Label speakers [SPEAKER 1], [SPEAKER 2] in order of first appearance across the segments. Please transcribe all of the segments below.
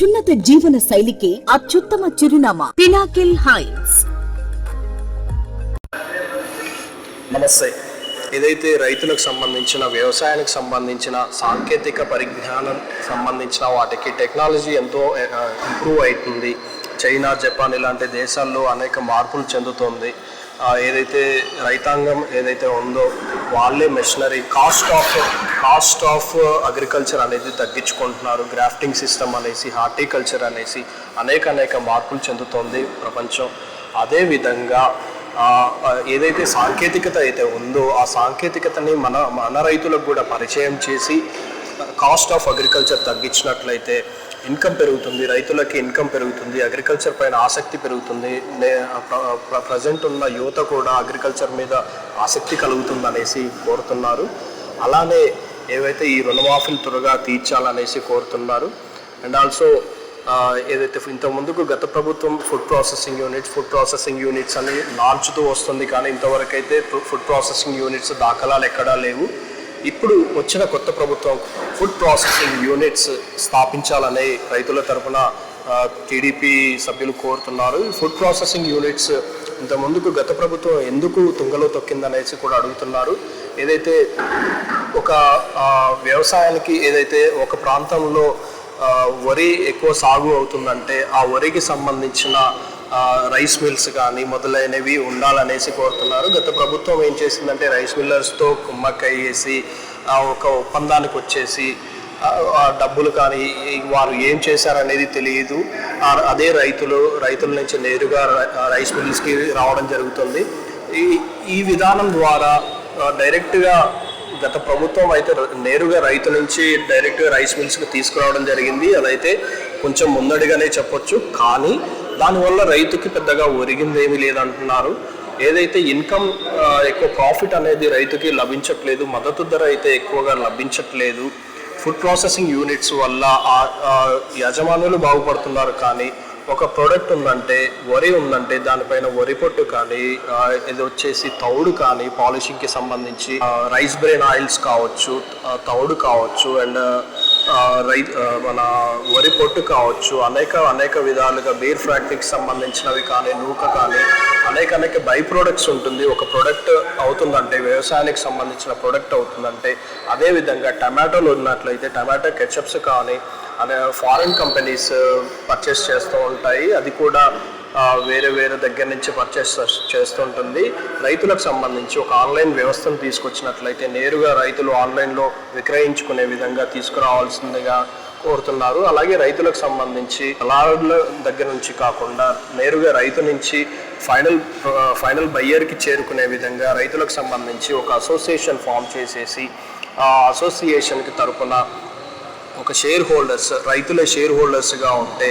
[SPEAKER 1] అత్యున్నత జీవన శైలికి అత్యుత్తమ చిరునామా పినాకిల్ హైట్స్
[SPEAKER 2] నమస్తే. ఏదైతే రైతులకు సంబంధించిన వ్యవసాయానికి సంబంధించిన సాంకేతిక పరిజ్ఞానం సంబంధించిన వాటికి టెక్నాలజీ ఎంతో ఇంప్రూవ్ అవుతుంది చైనా జపాన్ ఇలాంటి దేశాల్లో అనేక మార్పులు చెందుతుంది. ఏదైతే రైతాంగం ఏదైతే ఉందో వాళ్ళే machinery cost of cost of agriculture అనేది తగ్గించుకుంటున్నారు. గ్రాఫ్టింగ్ సిస్టమ్ అనేసి హార్టికల్చర్ అనేసి అనేక అనేక మార్పులు చెందుతోంది ప్రపంచం. అదేవిధంగా ఏదైతే సాంకేతికత అయితే ఉందో ఆ సాంకేతికతని మన మన రైతులకు కూడా పరిచయం చేసి కాస్ట్ ఆఫ్ అగ్రికల్చర్ తగ్గించినట్లయితే ఇన్కమ్ పెరుగుతుంది రైతులకి ఇన్కమ్ పెరుగుతుంది అగ్రికల్చర్ పైన ఆసక్తి పెరుగుతుంది. ప్రజెంట్ ఉన్న యువత కూడా అగ్రికల్చర్ మీద ఆసక్తి కలుగుతుంది అనేసి కోరుతున్నారు. అలానే ఏవైతే ఈ రుణమాఫీలు త్వరగా తీర్చాలనేసి కోరుతున్నారు. అండ్ ఆల్సో ఏదైతే ఇంత ముందుకు గత ప్రభుత్వం food processing units food processing units అని లాంచ్తో వస్తుంది కానీ ఇంతవరకు అయితే ఫుడ్ ప్రాసెసింగ్ యూనిట్స్ దాఖలాలు ఎక్కడా లేవు. ఇప్పుడు వచ్చిన కొత్త ప్రభుత్వం ఫుడ్ ప్రాసెసింగ్ యూనిట్స్ స్థాపించాలని రైతుల తరపున టీడీపీ సభ్యులు కోరుతున్నారు. ఈ ఫుడ్ ప్రాసెసింగ్ యూనిట్స్ ఇంత ముందుకు గత ప్రభుత్వం ఎందుకు తుంగలో తొక్కిందనేసి కూడా అడుగుతున్నారు. ఏదైతే ఒక వ్యవసాయానికి ఏదైతే ఒక ప్రాంతంలో వరి ఎక్కువ సాగు అవుతుందంటే ఆ వరికి సంబంధించిన రైస్ మిల్స్ కానీ మొదలైనవి ఉండాలనేసి కోరుతున్నారు. గత ప్రభుత్వం ఏం చేసిందంటే రైస్ మిల్లర్స్తో కుమ్మక్కై వేసి ఒక ఒప్పందానికి వచ్చేసి డబ్బులు కానీ వారు ఏం చేశారనేది తెలియదు. అదే రైతులు రైతుల నుంచి నేరుగా రై- రైస్ మిల్స్కి రావడం జరుగుతుంది. ఈ ఈ విధానం ద్వారా డైరెక్ట్గా గత ప్రభుత్వం అయితే నేరుగా రైతు నుంచి డైరెక్ట్గా రైస్ మిల్స్కి తీసుకురావడం జరిగింది. అదైతే కొంచెం ముందడిగానే చెప్పొచ్చు. కానీ దానివల్ల రైతుకి పెద్దగా ఒరిగిందేమీ లేదంటున్నారు. ఏదైతే ఇన్కమ్ ఎక్కువ ప్రాఫిట్ అనేది రైతుకి లభించట్లేదు మద్దతు ధర అయితే ఎక్కువగా లభించట్లేదు ఫుడ్ ప్రాసెసింగ్ యూనిట్స్ వల్ల యజమానులు బాగుపడుతున్నారు కానీ ఒక ప్రోడక్ట్ ఉందంటే వరి ఉందంటే దానిపైన వరి పొట్టు కానీ ఇది వచ్చేసి తౌడు కానీ పాలిషింగ్కి సంబంధించి రైస్ బ్రెయిన్ ఆయిల్స్ కావచ్చు తౌడు కావచ్చు అండ్ రై మన వరి పొట్టు కావచ్చు అనేక అనేక విధాలుగా బీర్ ఫ్యాక్టరీకి సంబంధించినవి కానీ నూక కానీ అనేక అనేక బై ప్రోడక్ట్స్ ఉంటుంది. ఒక ప్రోడక్ట్ అవుతుందంటే వ్యవసాయానికి సంబంధించిన ప్రోడక్ట్ అవుతుందంటే అదేవిధంగా టమాటోలు ఉన్నట్లయితే టమాటో కెచప్స్ కానీ అనే ఫారిన్ కంపెనీస్ పర్చేస్ చేస్తూ ఉంటాయి. అది కూడా వేరే వేరే దగ్గర నుంచి పర్చేస్ చేస్తుంటుంది. రైతులకు సంబంధించి ఒక ఆన్లైన్ వ్యవస్థను తీసుకొచ్చినట్లయితే నేరుగా రైతులు ఆన్లైన్లో విక్రయించుకునే విధంగా తీసుకురావాల్సిందిగా కోరుతున్నారు. అలాగే రైతులకు సంబంధించి దళారుల దగ్గర నుంచి కాకుండా నేరుగా రైతు నుంచి ఫైనల్ ఫైనల్ బయ్యర్కి చేరుకునే విధంగా రైతులకు సంబంధించి ఒక అసోసియేషన్ ఫామ్ చేసేసి ఆ అసోసియేషన్కి తరపున ఒక షేర్ హోల్డర్స్ రైతులే షేర్ హోల్డర్స్గా ఉంటే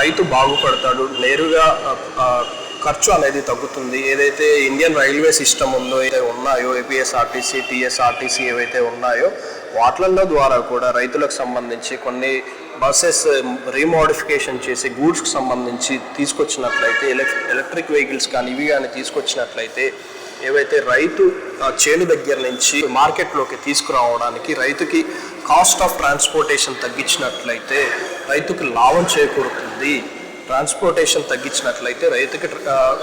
[SPEAKER 2] రైతు బాగుపడతాడు నేరుగా ఖర్చు అనేది తగ్గుతుంది. ఏదైతే ఇండియన్ రైల్వే సిస్టమ్ ఉందో ఏదైతే ఉన్నాయో ఏపీఎస్ఆర్టీసీ టీఎస్ఆర్టీసీ ఏవైతే ఉన్నాయో వాటిలలో ద్వారా కూడా రైతులకు సంబంధించి కొన్ని బస్సెస్ రీమోడిఫికేషన్ చేసి గూడ్స్కి సంబంధించి తీసుకొచ్చినట్లయితే ఎలక్ ఎలక్ట్రిక్ వెహికల్స్ కానీ ఇవి కానీ తీసుకొచ్చినట్లయితే ఏవైతే రైతు చేను దగ్గర నుంచి మార్కెట్లోకి తీసుకురావడానికి రైతుకి కాస్ట్ ఆఫ్ ట్రాన్స్పోర్టేషన్ తగ్గించినట్లయితే రైతుకు లాభం చేకూరుతుంది. ట్రాన్స్పోర్టేషన్ తగ్గించినట్లయితే రైతుకి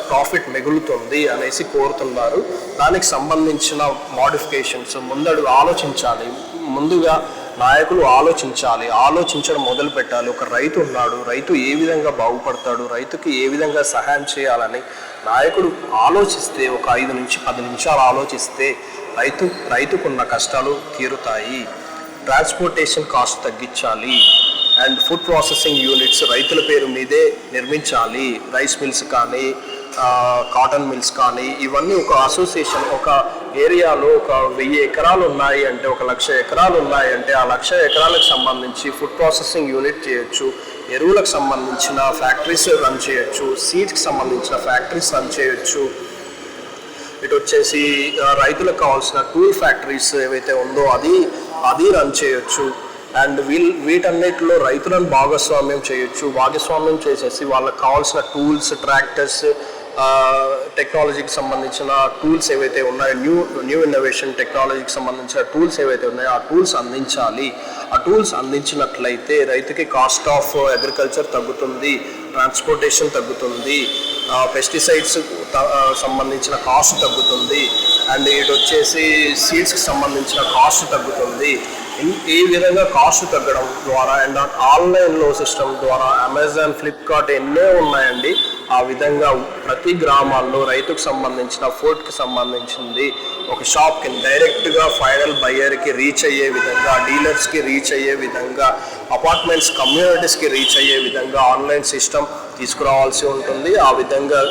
[SPEAKER 2] ప్రాఫిట్ మిగులుతుంది అనేసి కోరుతున్నారు. దానికి సంబంధించిన మోడిఫికేషన్స్ ముందడు ఆలోచించాలి. ముందుగా నాయకులు ఆలోచించాలి. ఆలోచించడం మొదలు పెట్టాలి. ఒక రైతు ఉన్నాడు. రైతు ఏ విధంగా బాగుపడతాడు? రైతుకి ఏ విధంగా సహాయం చేయాలని నాయకుడు ఆలోచిస్తే ఒక ఐదు నుంచి పది నిమిషాలు ఆలోచిస్తే రైతు రైతుకున్న కష్టాలు తీరుతాయి. ట్రాన్స్పోర్టేషన్ కాస్ట్ తగ్గించాలి. అండ్ ఫుడ్ ప్రాసెసింగ్ యూనిట్స్ రైతుల పేరు మీదే నిర్మించాలి. రైస్ మిల్స్ కానీ కాటన్ మిల్స్ కానీ ఇవన్నీ ఒక అసోసియేషన్ ఒక ఏరియాలో ఒక వెయ్యి ఎకరాలు ఉన్నాయి అంటే ఒక లక్ష ఎకరాలు ఉన్నాయి అంటే ఆ లక్ష ఎకరాలకు సంబంధించి ఫుడ్ ప్రాసెసింగ్ యూనిట్ చేయొచ్చు. ఎరువులకు సంబంధించిన ఫ్యాక్టరీస్ రన్ చేయొచ్చు. సీడ్స్కి సంబంధించిన ఫ్యాక్టరీస్ రన్ చేయొచ్చు. ఇటు వచ్చేసి రైతులకు కావాల్సిన టూల్ ఫ్యాక్టరీస్ ఏవైతే ఉందో అది అది రన్ చేయొచ్చు. అండ్ వీల్ వీటన్నిటిలో రైతులను భాగస్వామ్యం చేయొచ్చు. భాగస్వామ్యం చేసేసి వాళ్ళకి కావాల్సిన టూల్స్ ట్రాక్టర్స్ టెక్నాలజీకి సంబంధించిన టూల్స్ ఏవైతే ఉన్నాయో న్యూ న్యూ ఇన్నోవేషన్ టెక్నాలజీకి సంబంధించిన టూల్స్ ఏవైతే ఉన్నాయో ఆ టూల్స్ అందించాలి. ఆ టూల్స్ అందించినట్లయితే రైతుకి కాస్ట్ ఆఫ్ అగ్రికల్చర్ తగ్గుతుంది. ట్రాన్స్పోర్టేషన్ తగ్గుతుంది. పెస్టిసైడ్స్ సంబంధించిన కాస్ట్ తగ్గుతుంది. అండ్ ఇటు వచ్చేసి సీడ్స్కి సంబంధించిన కాస్ట్ తగ్గుతుంది. ఈ విధంగా కాస్ట్ తగ్గడం ద్వారా అండ్ ఆన్లైన్లో సిస్టమ్ ద్వారా అమెజాన్ ఫ్లిప్కార్ట్ ఎన్నో ఉన్నాయండి. ఆ విధంగా ప్రతి గ్రామాల్లో రైతుకు సంబంధించిన ఫుడ్కి సంబంధించింది. ఒక షాప్కి డైరెక్ట్గా ఫైనల్ బయ్యర్కి రీచ్ అయ్యే విధంగా డీలర్స్కి రీచ్ అయ్యే విధంగా అపార్ట్మెంట్స్ కమ్యూనిటీస్కి రీచ్ అయ్యే విధంగా ఆన్లైన్ సిస్టమ్ తీసుకురావాల్సి ఉంటుంది. ఆ విధంగా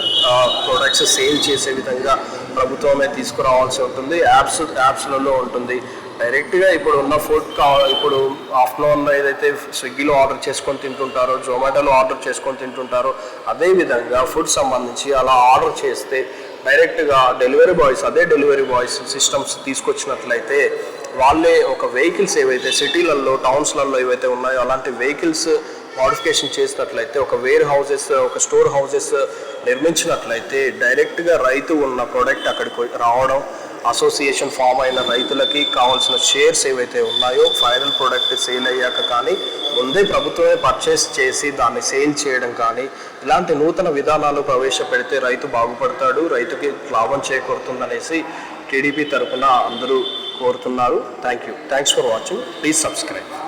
[SPEAKER 2] ప్రొడక్ట్స్ సేల్ చేసే విధంగా ప్రభుత్వమే తీసుకురావాల్సి ఉంటుంది. యాప్స్ యాప్స్లలో ఉంటుంది. డైరెక్ట్గా ఇప్పుడు ఉన్న ఫుడ్ కా ఇప్పుడు ఆఫ్టర్నూన్లో ఏదైతే స్విగ్గీలో ఆర్డర్ చేసుకొని తింటుంటారో జొమాటోలో ఆర్డర్ చేసుకొని తింటుంటారో అదే విధంగా ఫుడ్ సంబంధించి అలా ఆర్డర్ చేస్తే డైరెక్ట్గా డెలివరీ బాయ్స్ అదే డెలివరీ బాయ్స్ సిస్టమ్స్ తీసుకొచ్చినట్లయితే వాళ్ళే ఒక వెహికల్స్ ఏవైతే సిటీలలో టౌన్స్లలో ఏవైతే ఉన్నాయో అలాంటి వెహికల్స్ మోడిఫికేషన్ చేసినట్లయితే ఒక వేర్ హౌసెస్ ఒక స్టోర్ హౌసెస్ నిర్మించినట్లయితే డైరెక్ట్గా రైతు ఉన్న ప్రోడక్ట్ అక్కడికి రావడం అసోసియేషన్ ఫామ్ అయిన రైతులకి కావాల్సిన షేర్స్ ఏవైతే ఉన్నాయో ఫైనల్ ప్రోడక్ట్ సేల్ అయ్యాక కానీ ముందే ప్రభుత్వమే పర్చేస్ చేసి దాన్ని సేల్ చేయడం కానీ ఇలాంటి నూతన విధానాలు ప్రవేశపెడితే రైతు బాగుపడతాడు రైతుకి లాభం చేకూరుతుందనేసి టీడీపీ తరఫున అందరూ కోరుతున్నారు. Thank you thanks for watching please subscribe